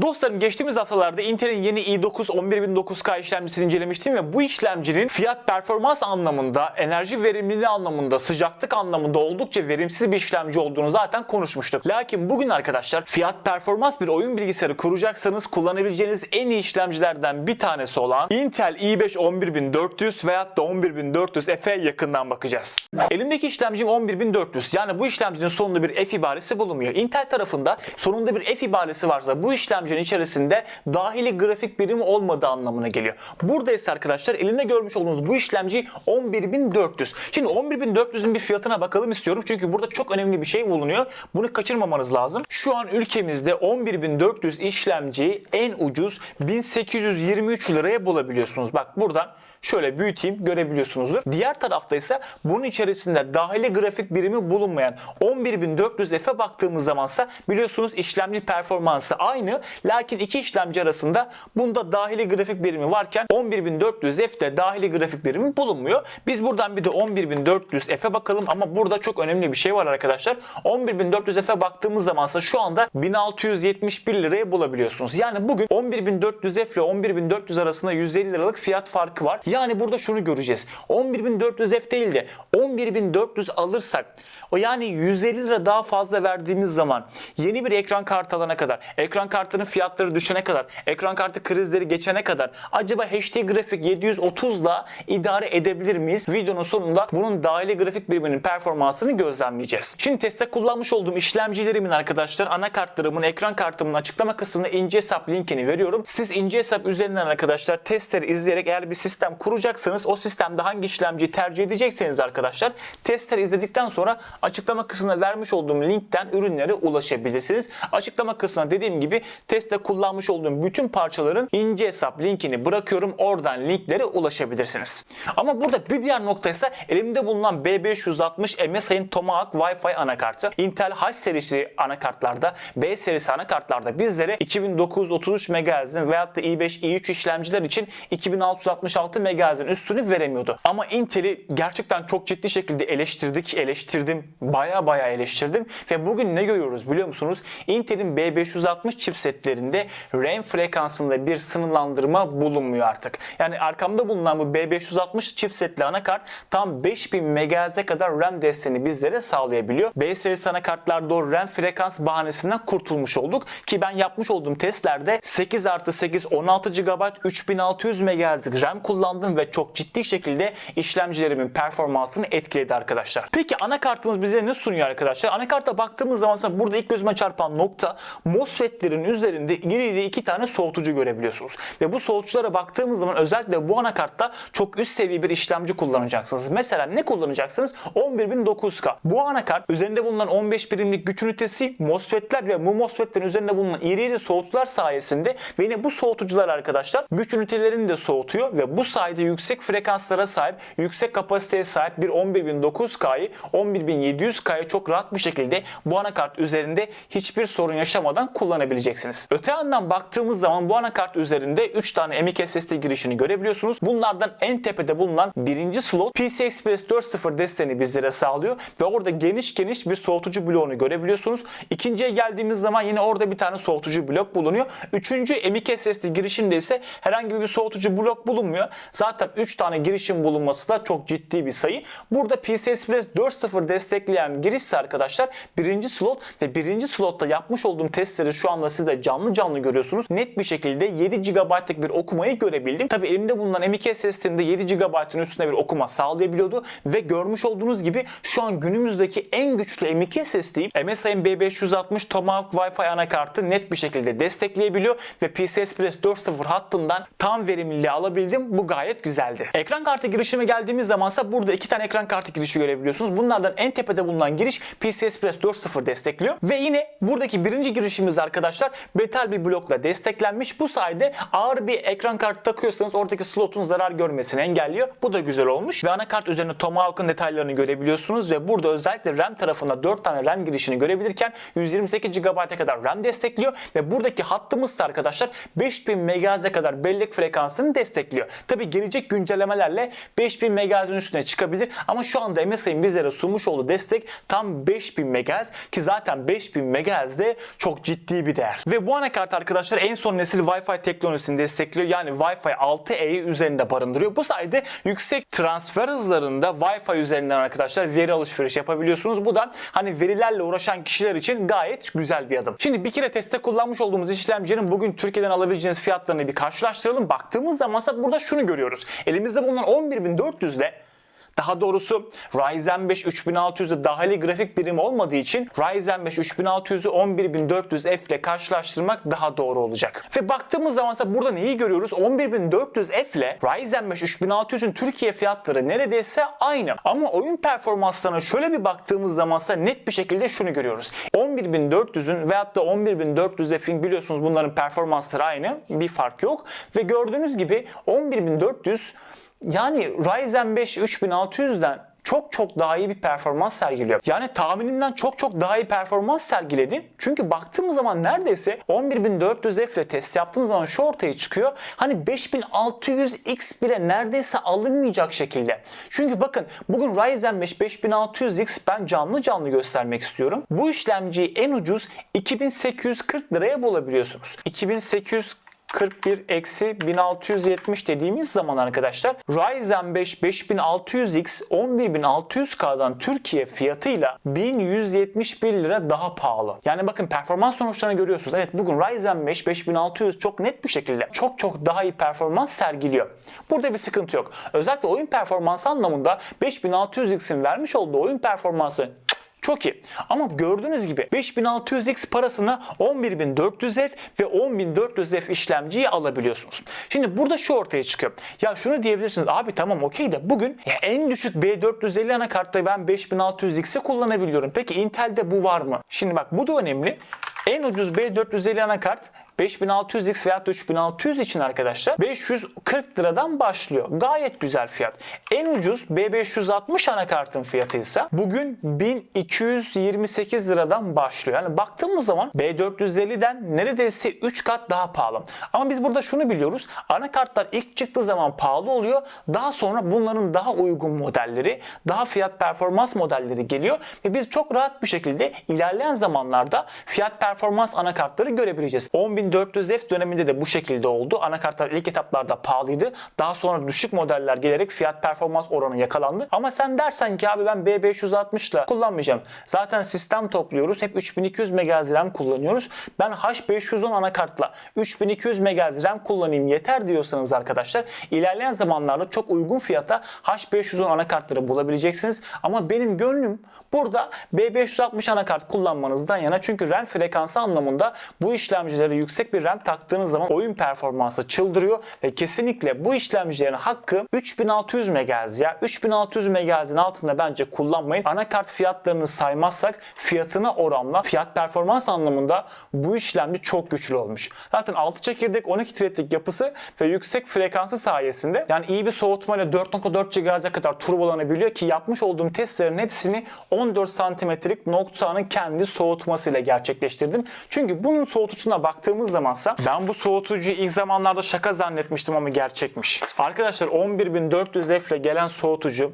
Dostlarım geçtiğimiz haftalarda Intel'in yeni i9 11009K işlemcisini incelemiştim ve bu işlemcinin fiyat performans anlamında, enerji verimliliği anlamında, sıcaklık anlamında oldukça verimsiz bir işlemci olduğunu zaten konuşmuştuk. Lakin bugün arkadaşlar fiyat performans bir oyun bilgisayarı kuracaksanız kullanabileceğiniz en iyi işlemcilerden bir tanesi olan Intel i5 11400 veyahut da 11400F'e yakından bakacağız. Elimdeki işlemcim 11400 yani bu işlemcinin sonunda bir F ibaresi bulunmuyor. Intel tarafında sonunda bir F ibaresi varsa bu işlemcinin içerisinde dahili grafik birimi olmadığı anlamına geliyor. Burada ise arkadaşlar elinde görmüş olduğunuz bu işlemci 11400. Şimdi 11400'ün bir fiyatına bakalım istiyorum çünkü burada çok önemli bir şey bulunuyor. Bunu kaçırmamanız lazım. Şu an ülkemizde 11400 işlemciyi en ucuz 1823 liraya bulabiliyorsunuz. Bak buradan şöyle büyüteyim görebiliyorsunuzdur. Diğer tarafta ise bunun içerisinde dahili grafik birimi bulunmayan 11400F'e baktığımız zamansa biliyorsunuz işlemci performansı aynı. Lakin iki işlemci arasında bunda dahili grafik birimi varken 11400F'de dahili grafik birimi bulunmuyor. Biz buradan bir de 11400F'e bakalım ama burada çok önemli bir şey var arkadaşlar. 11400F'e baktığımız zamansa şu anda 1671 liraya bulabiliyorsunuz. Yani bugün 11400F ile 11400 arasında 150 liralık fiyat farkı var. Yani burada şunu göreceğiz. 11400F değil de 11400 alırsak o yani 150 lira daha fazla verdiğimiz zaman yeni bir ekran kartı alana kadar, ekran kartının fiyatları düşene kadar, ekran kartı krizleri geçene kadar acaba HD grafik 730 ile idare edebilir miyiz? Videonun sonunda bunun dahili grafik biriminin performansını gözlemleyeceğiz. Şimdi testte kullanmış olduğum işlemcilerimin arkadaşlar anakartlarımın, ekran kartımın açıklama kısmına ince hesap linkini veriyorum. Siz ince hesap üzerinden arkadaşlar testleri izleyerek eğer bir sistem kuracaksanız o sistemde hangi işlemciyi tercih edecekseniz arkadaşlar testleri izledikten sonra açıklama kısmına vermiş olduğum linkten ürünlere ulaşabilirsiniz. Açıklama kısmına dediğim gibi testte kullanmış olduğum bütün parçaların ince hesap linkini bırakıyorum. Oradan linklere ulaşabilirsiniz. Ama burada bir diğer nokta ise elimde bulunan B560 MSI'nin Tomahawk Wi-Fi anakartı. Intel H serisi anakartlarda, B serisi anakartlarda bizlere 2933 MHz'in veyahut da i5, i3 işlemciler için 2666 MHz'in üstünü veremiyordu. Ama Intel'i gerçekten çok ciddi şekilde eleştirdik, eleştirdim. Baya baya eleştirdim ve bugün ne görüyoruz biliyor musunuz? Intel'in B560 chipsetlerinde RAM frekansında bir sınırlandırma bulunmuyor artık. Yani arkamda bulunan bu B560 chipsetli anakart tam 5000 MHz'e kadar RAM desteğini bizlere sağlayabiliyor. B serisi anakartlarda o RAM frekans bahanesinden kurtulmuş olduk ki ben yapmış olduğum testlerde 8 artı 8 16 GB 3600 MHz RAM kullandım ve çok ciddi şekilde işlemcilerimin performansını etkiledi arkadaşlar. Peki anakartımız bize ne sunuyor arkadaşlar? Anakarta baktığımız zaman aslında burada ilk gözüme çarpan nokta MOSFET'lerin üzerinde iri iri iki tane soğutucu görebiliyorsunuz. Ve bu soğutuculara baktığımız zaman özellikle bu anakartta çok üst seviye bir işlemci kullanacaksınız. Mesela ne kullanacaksınız? 11009K. Bu anakart üzerinde bulunan 15 birimlik güç ünitesi MOSFET'ler ve bu MOSFET'lerin üzerinde bulunan iri iri soğutucular sayesinde ve yine bu soğutucular arkadaşlar güç ünitelerini de soğutuyor ve bu sayede yüksek frekanslara sahip, yüksek kapasiteye sahip bir 11009K'yı 11700K'ya çok rahat bir şekilde bu anakart üzerinde hiçbir sorun yaşamadan kullanabileceksiniz. Öte yandan baktığımız zaman bu anakart üzerinde 3 tane M.2 SSD girişini görebiliyorsunuz. Bunlardan en tepede bulunan birinci slot PCI Express 4.0 desteğini bizlere sağlıyor ve orada geniş geniş bir soğutucu bloğunu görebiliyorsunuz. İkinciye geldiğimiz zaman yine orada bir tane soğutucu blok bulunuyor. Üçüncü M.2 SSD girişinde ise herhangi bir soğutucu blok bulunmuyor. Zaten 3 tane girişin bulunması da çok ciddi bir sayı. Burada PCI Express 4.0 destekleyen giriş ise arkadaşlar birinci slot ve birinci slotta yapmış olduğum testleri şu anda siz de canlı canlı görüyorsunuz. Net bir şekilde 7 GB'lık bir okumayı görebildim. Tabi elimde bulunan M.2 SSD'inde 7 GB'ın üstünde bir okuma sağlayabiliyordu ve görmüş olduğunuz gibi şu an günümüzdeki en güçlü M.2 SSD'yi MSI'nin B560 Tomahawk Wi-Fi anakartı net bir şekilde destekleyebiliyor ve PCI Express 4.0 hattından tam verimliliği alabildim. Bu gayet güzeldi. Ekran kartı girişime geldiğimiz zamansa burada iki tane ekran kartı girişi görebiliyorsunuz. Bunlardan en tepede bulunan giriş PCI Express 4.0 destekliyor ve yine buradaki birinci girişimiz arkadaşlar metal bir blokla desteklenmiş. Bu sayede ağır bir ekran kartı takıyorsanız oradaki slotun zarar görmesini engelliyor. Bu da güzel olmuş ve anakart üzerine Tomahawk'ın detaylarını görebiliyorsunuz ve burada özellikle RAM tarafında 4 tane RAM girişini görebilirken 128 GB'a kadar RAM destekliyor ve buradaki hattımız arkadaşlar 5000 MHz'e kadar bellek frekansını destekliyor. Tabi gelecek güncellemelerle 5000 MHz'in üstüne çıkabilir ama şu anda MSI'nin bizlere sunmuş olduğu destek tam 5000 MHz ki zaten 5000 MHz de çok ciddi bir değer. Ve bu anakart arkadaşlar en son nesil Wi-Fi teknolojisini destekliyor. Yani Wi-Fi 6E'yi üzerinde barındırıyor. Bu sayede yüksek transfer hızlarında Wi-Fi üzerinden arkadaşlar veri alışveriş yapabiliyorsunuz. Bu da hani verilerle uğraşan kişiler için gayet güzel bir adım. Şimdi bir kere testte kullanmış olduğumuz işlemcilerin bugün Türkiye'den alabileceğiniz fiyatlarını bir karşılaştıralım. Baktığımız zaman burada şunu görüyoruz. Elimizde bulunan 11400 ile daha doğrusu Ryzen 5 3600'de dahili grafik birimi olmadığı için Ryzen 5 3600'ü 11400F ile karşılaştırmak daha doğru olacak. Ve baktığımız zaman ise burada neyi görüyoruz? 11400F ile Ryzen 5 3600'ün Türkiye fiyatları neredeyse aynı. Ama oyun performanslarına şöyle bir baktığımız zaman ise net bir şekilde şunu görüyoruz. 11400'ün veyahut da 11400F'in biliyorsunuz bunların performansları aynı. Bir fark yok. Ve gördüğünüz gibi 11400 yani Ryzen 5 3600'den çok çok daha iyi bir performans sergiliyor. Yani tahminimden çok çok daha iyi performans sergiledi. Çünkü baktığımız zaman neredeyse 11400F ile test yaptığımız zaman şu ortaya çıkıyor. Hani 5600X bile neredeyse alınmayacak şekilde. Çünkü bakın bugün Ryzen 5 5600X ben canlı canlı göstermek istiyorum. Bu işlemciyi en ucuz 2840 liraya bulabiliyorsunuz. 2840 41 eksi 1670 dediğimiz zaman arkadaşlar Ryzen 5 5600X 11600K'dan Türkiye fiyatıyla 1171 lira daha pahalı. Yani bakın performans sonuçlarını görüyorsunuz. Evet bugün Ryzen 5 5600 çok net bir şekilde çok çok daha iyi performans sergiliyor. Burada bir sıkıntı yok. Özellikle oyun performansı anlamında 5600X'in vermiş olduğu oyun performansı çok iyi. Ama gördüğünüz gibi 5600X parasına 11400F ve 10400F işlemciyi alabiliyorsunuz. Şimdi burada şu ortaya çıkıyor. Ya şunu diyebilirsiniz abi tamam okey de bugün en düşük B450 anakartta ben 5600X'i kullanabiliyorum. Peki Intel'de bu var mı? Şimdi bak bu da önemli. En ucuz B450 anakart 5600X veya 3600 için arkadaşlar 540 liradan başlıyor. Gayet güzel fiyat. En ucuz B560 anakartın fiyatı ise bugün 1228 liradan başlıyor. Yani baktığımız zaman B450'den neredeyse 3 kat daha pahalı. Ama biz burada şunu biliyoruz. Anakartlar ilk çıktığı zaman pahalı oluyor. Daha sonra bunların daha uygun modelleri, daha fiyat performans modelleri geliyor ve biz çok rahat bir şekilde ilerleyen zamanlarda fiyat performans anakartları görebileceğiz. 10400F döneminde de bu şekilde oldu. Anakartlar ilk etaplarda pahalıydı. Daha sonra düşük modeller gelerek fiyat performans oranı yakalandı. Ama sen dersen ki abi ben B560 ile kullanmayacağım. Zaten sistem topluyoruz. Hep 3200 MHz RAM kullanıyoruz. Ben H510 anakartla 3200 MHz RAM kullanayım yeter diyorsanız arkadaşlar ilerleyen zamanlarda çok uygun fiyata H510 anakartları bulabileceksiniz. Ama benim gönlüm burada B560 anakart kullanmanızdan yana çünkü RAM frekansı anlamında bu işlemcilere yüksek bir RAM taktığınız zaman oyun performansı çıldırıyor ve kesinlikle bu işlemcilerin hakkı 3600 MHz ya 3600 MHz'in altında bence kullanmayın. Anakart fiyatlarını saymazsak fiyatına oranla fiyat performans anlamında bu işlemci çok güçlü olmuş. Zaten 6 çekirdek 12 threadlik yapısı ve yüksek frekansı sayesinde yani iyi bir soğutmayla 4.4 GHz'e kadar turbolanabiliyor ki yapmış olduğum testlerin hepsini 14 santimetrelik Noctua'nın kendi soğutmasıyla gerçekleştirdim. Çünkü bunun soğutucuna baktığımız zamansa ben bu soğutucuyu ilk zamanlarda şaka zannetmiştim ama gerçekmiş. Arkadaşlar 11400F ile gelen soğutucu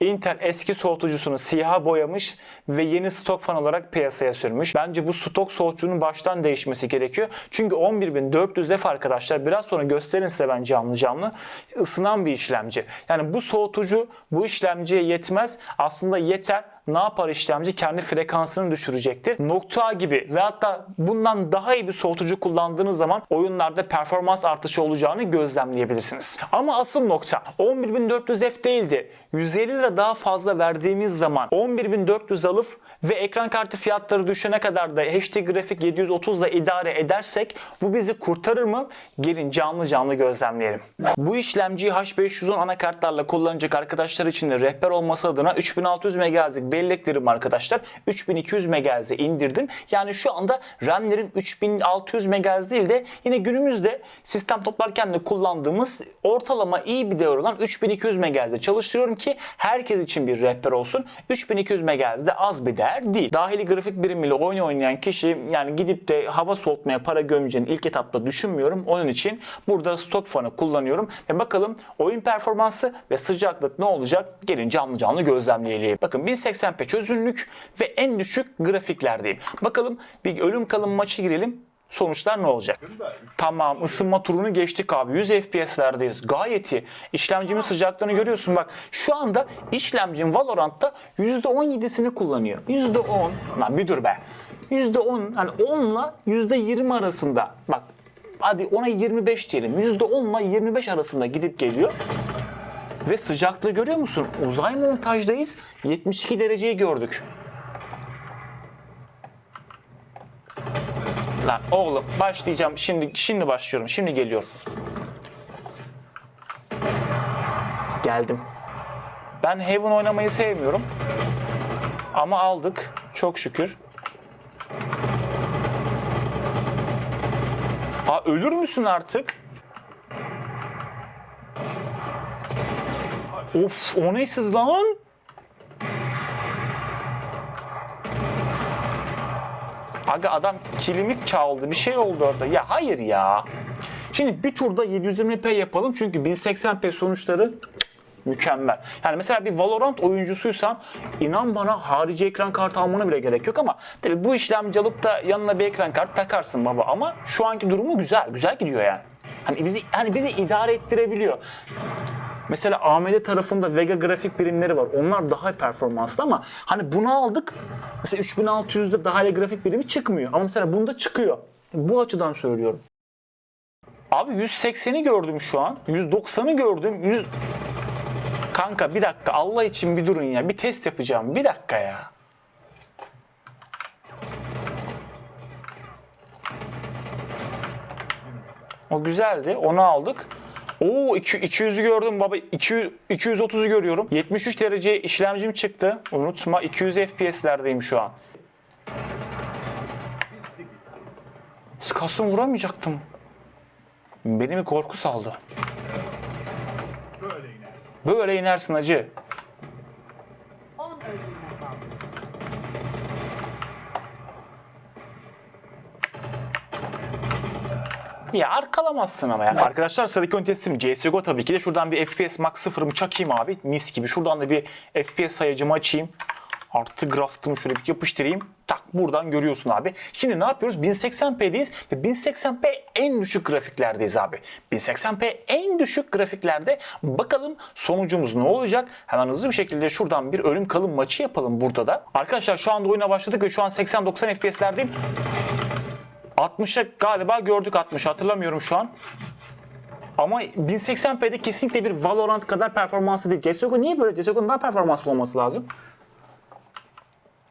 Intel eski soğutucusunu siyaha boyamış ve yeni stok fan olarak piyasaya sürmüş. Bence bu stok soğutucunun baştan değişmesi gerekiyor. Çünkü 11400F arkadaşlar biraz sonra gösterin size ben canlı canlı ısınan bir işlemci. Yani bu soğutucu bu işlemciye yetmez. Aslında yeter ne yapar işlemci? Kendi frekansını düşürecektir. Nokta gibi ve hatta bundan daha iyi bir soğutucu kullandığınız zaman oyunlarda performans artışı olacağını gözlemleyebilirsiniz. Ama asıl nokta 11400F değildi. 150 lira daha fazla verdiğimiz zaman 11400 alıp ve ekran kartı fiyatları düşene kadar da HD grafik 730 ile idare edersek bu bizi kurtarır mı? Gelin canlı canlı gözlemleyelim. Bu işlemciyi H510 anakartlarla kullanacak arkadaşlar için de rehber olması adına 3600 MHz'lik belleklerim arkadaşlar 3200 MHz'e indirdim. Yani şu anda RAM'lerin 3600 MHz değil de yine günümüzde sistem toplarken de kullandığımız ortalama iyi bir değer olan 3200 MHz'de çalıştırıyorum ki herkes için bir rehber olsun. 3200 MHz de az bir değer değil. Dahili grafik birimiyle oyun oynayan kişi yani gidip de hava soğutmaya para gömeceğini ilk etapta düşünmüyorum. Onun için burada stok fanı kullanıyorum ve bakalım oyun performansı ve sıcaklık ne olacak? Gelin canlı canlı gözlemleyelim. Bakın 1080p çözünürlük ve en düşük grafiklerdeyim. Bakalım bir ölüm kalım maçı girelim. Sonuçlar ne olacak? Tamam ısınma turunu geçtik abi. 100 FPS'lerdeyiz. Gayet iyi. İşlemcimin sıcaklığını görüyorsun bak. Şu anda işlemcim Valorant'ta %17'sini kullanıyor. %10. Lan bir dur be. %10 hani 10 ile %20 arasında. Bak hadi ona 25 diyelim. %10 ile 25 arasında gidip geliyor. Ve sıcaklığı görüyor musun? Uzay montajdayız. 72 dereceyi gördük. Lan oğlum başlayacağım. Şimdi şimdi başlıyorum. Şimdi geliyorum. Geldim. Ben Heaven oynamayı sevmiyorum. Ama aldık. Çok şükür. Aa ölür müsün artık? Of o neyse lan? Aga adam kilimik çaldı. Bir şey oldu orada. Ya hayır ya. Şimdi bir turda 720p yapalım çünkü 1080p sonuçları mükemmel. Yani mesela bir Valorant oyuncusuysan inan bana harici ekran kartı almana bile gerek yok ama tabi bu işlemci alıp da yanına bir ekran kart takarsın baba ama şu anki durumu güzel. Güzel gidiyor yani. Hani bizi hani bizi idare ettirebiliyor. Mesela AMD tarafında Vega grafik birimleri var. Onlar daha performanslı ama hani bunu aldık. Mesela 3600'de daha iyi grafik birimi çıkmıyor. Ama mesela bunda çıkıyor. Bu açıdan söylüyorum. Abi 180'i gördüm şu an. 190'ı gördüm. 100... Kanka bir dakika Allah için bir durun ya. Bir test yapacağım. Bir dakika ya. O güzeldi. Onu aldık. Oo 200'ü gördüm baba. 200, 230'u görüyorum. 73 derece işlemcim çıktı. Unutma 200 FPS'lerdeyim şu an. Skasım vuramayacaktım. Beni mi korku saldı? Böyle inersin acı. Ya arkalamazsın ama ya. Arkadaşlar sıradaki ön testim CSGO tabii ki de. Şuradan bir FPS Max 0'ımı çakayım abi. Mis gibi. Şuradan da bir FPS sayacımı açayım. Artı graftımı şöyle bir yapıştırayım. Tak buradan görüyorsun abi. Şimdi ne yapıyoruz? 1080p'deyiz ve 1080p en düşük grafiklerdeyiz abi. 1080p en düşük grafiklerde bakalım sonucumuz ne olacak? Hemen hızlı bir şekilde şuradan bir ölüm kalım maçı yapalım burada da. Arkadaşlar şu anda oyuna başladık ve şu an 80-90 FPS'lerdeyim. 60'a galiba gördük 60 hatırlamıyorum şu an. Ama 1080p'de kesinlikle bir Valorant kadar performanslı değil. CSGO niye böyle? CSGO'nun daha performanslı olması lazım.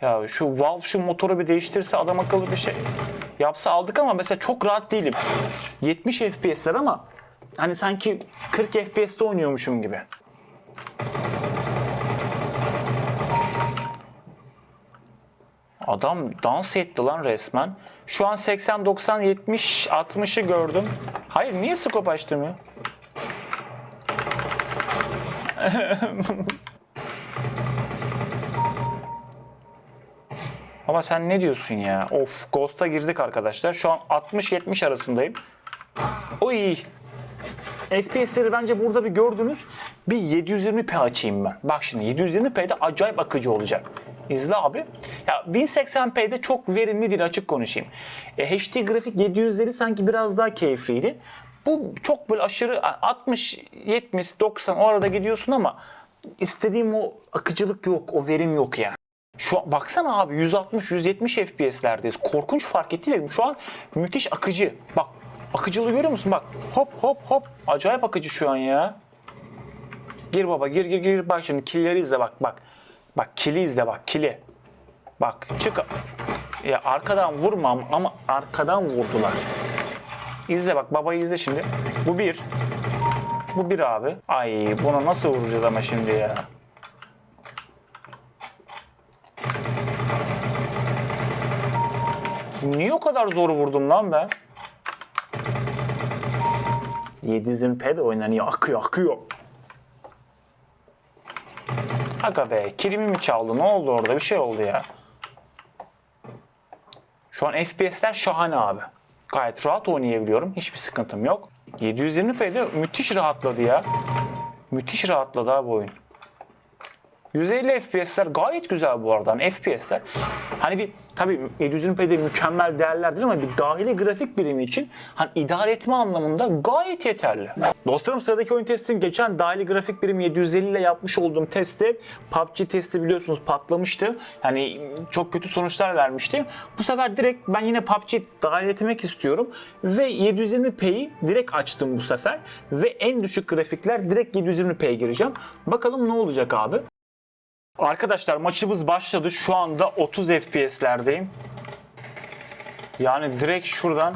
Ya şu Valve şu motoru bir değiştirse adam akıllı bir şey yapsa aldık ama mesela çok rahat değilim. 70 FPS'ler ama hani sanki 40 FPS'te oynuyormuşum gibi. Adam dans etti lan resmen. Şu an 80, 90, 70, 60'ı gördüm. Hayır niye scope açtırmıyor? Ama sen ne diyorsun ya? Of Ghost'a girdik arkadaşlar. Şu an 60-70 arasındayım. Oy. FPS'leri bence burada bir gördünüz. Bir 720p açayım ben. Bak şimdi 720p'de acayip akıcı olacak. İzle abi. Ya 1080p'de çok verimli değil açık konuşayım. E, HD grafik 700'leri sanki biraz daha keyifliydi. Bu çok böyle aşırı 60, 70, 90 o arada gidiyorsun ama istediğim o akıcılık yok, o verim yok yani. Şu an, baksana abi 160-170 FPS'lerdeyiz. Korkunç fark ettiler. Şu an müthiş akıcı. Bak akıcılığı görüyor musun? Bak hop hop hop. Acayip akıcı şu an ya. Gir baba gir gir gir. Bak şimdi killeri izle bak bak. Bak kili izle bak kili. Bak çık. Ya arkadan vurmam ama arkadan vurdular. İzle bak babayı izle şimdi. Bu bir. Bu bir abi. Ay buna nasıl vuracağız ama şimdi ya. Niye o kadar zor vurdum lan ben? 720p de oynanıyor. Akıyor akıyor. Aga be kilimi mi çaldı? Ne oldu orada? Bir şey oldu ya. Şu an FPS'ler şahane abi. Gayet rahat oynayabiliyorum. Hiçbir sıkıntım yok. 720p'de müthiş rahatladı ya. Müthiş rahatladı abi oyun. 150 FPS'ler gayet güzel bu arada. Hani FPS'ler. Hani bir tabii 720p'de mükemmel değerlerdir ama bir dahili grafik birimi için hani idare etme anlamında gayet yeterli. Dostlarım sıradaki oyun testim geçen dahili grafik birimi 750 ile yapmış olduğum testte PUBG testi biliyorsunuz patlamıştı. Yani çok kötü sonuçlar vermişti. Bu sefer direkt ben yine PUBG dahil etmek istiyorum ve 720p'yi direkt açtım bu sefer ve en düşük grafikler direkt 720p'ye gireceğim. Bakalım ne olacak abi? Arkadaşlar maçımız başladı. Şu anda 30 FPS'lerdeyim. Yani direkt şuradan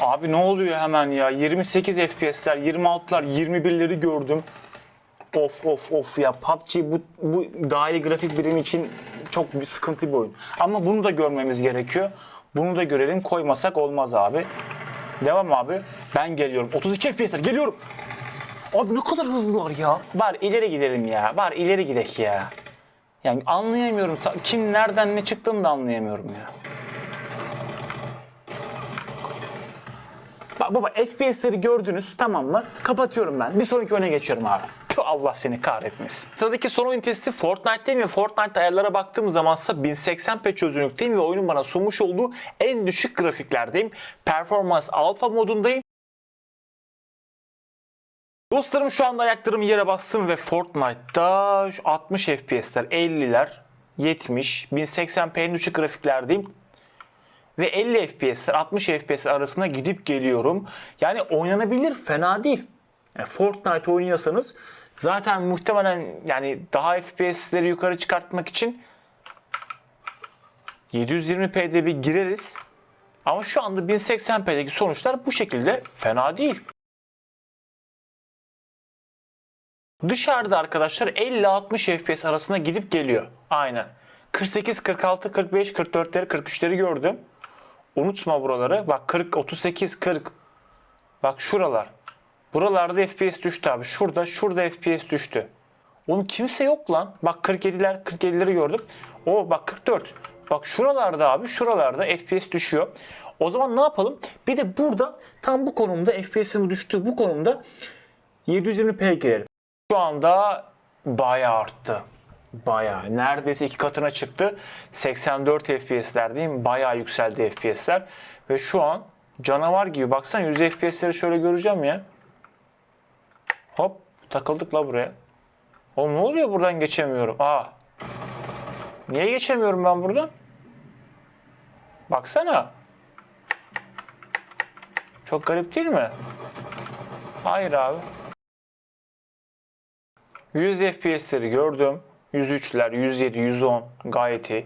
Abi ne oluyor hemen ya? 28 FPS'ler, 26'lar, 21'leri gördüm. Of of of ya PUBG bu, bu dahili grafik birimi için çok bir sıkıntı bir oyun. Ama bunu da görmemiz gerekiyor. Bunu da görelim. Koymasak olmaz abi. Devam abi. Ben geliyorum. 32 FPS'ler geliyorum. Abi ne kadar hızlılar ya. Var ileri gidelim ya. Var ileri gidek ya. Yani anlayamıyorum. Kim nereden ne çıktığını da anlayamıyorum ya. Bak baba FPS'leri gördünüz tamam mı? Kapatıyorum ben. Bir sonraki oyuna geçiyorum abi. Tüh, Allah seni kahretmesin. Sıradaki son oyun testi Fortnite'teyim ve Fortnite ayarlara baktığım zamansa 1080p çözünürlükteyim ve oyunun bana sunmuş olduğu en düşük grafiklerdeyim. Performans alfa modundayım. Dostlarım şu anda ayaklarımı yere bastım ve Fortnite'da şu 60 FPS'ler, 50'ler, 70, 1080p en düşük grafiklerdeyim ve 50 FPS'ler 60 FPS arasında gidip geliyorum. Yani oynanabilir fena değil. Yani Fortnite oynuyorsanız zaten muhtemelen yani daha FPS'leri yukarı çıkartmak için 720p'de bir gireriz. Ama şu anda 1080p'deki sonuçlar bu şekilde fena değil. Dışarıda arkadaşlar 50-60 FPS arasında gidip geliyor. Aynen. 48, 46, 45, 44'leri, 43'leri gördüm. Unutma buraları. Bak 40, 38, 40. Bak şuralar. Buralarda FPS düştü abi. Şurada, şurada FPS düştü. Oğlum kimse yok lan. Bak 47'ler, 47'leri gördüm. O bak 44. Bak şuralarda abi, şuralarda FPS düşüyor. O zaman ne yapalım? Bir de burada tam bu konumda FPS'in düştüğü bu konumda 720p girelim. Şu anda bayağı arttı. Bayağı. Neredeyse iki katına çıktı. 84 FPS'lerdeyim. Bayağı yükseldi FPS'ler. Ve şu an canavar gibi. Baksana 100 FPS'leri şöyle göreceğim ya. Hop takıldık la buraya. Oğlum ne oluyor buradan geçemiyorum. Aa. Niye geçemiyorum ben buradan? Baksana. Çok garip değil mi? Hayır abi. 100 FPS'leri gördüm. 103'ler, 107, 110 gayet iyi.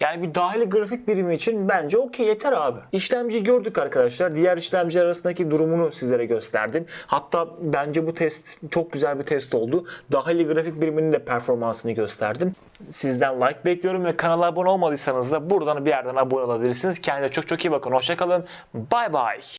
Yani bir dahili grafik birimi için bence okey yeter abi. İşlemciyi gördük arkadaşlar. Diğer işlemciler arasındaki durumunu sizlere gösterdim. Hatta bence bu test çok güzel bir test oldu. Dahili grafik biriminin de performansını gösterdim. Sizden like bekliyorum ve kanala abone olmadıysanız da buradan bir yerden abone olabilirsiniz. Kendinize çok çok iyi bakın. Hoşçakalın. Bay bay.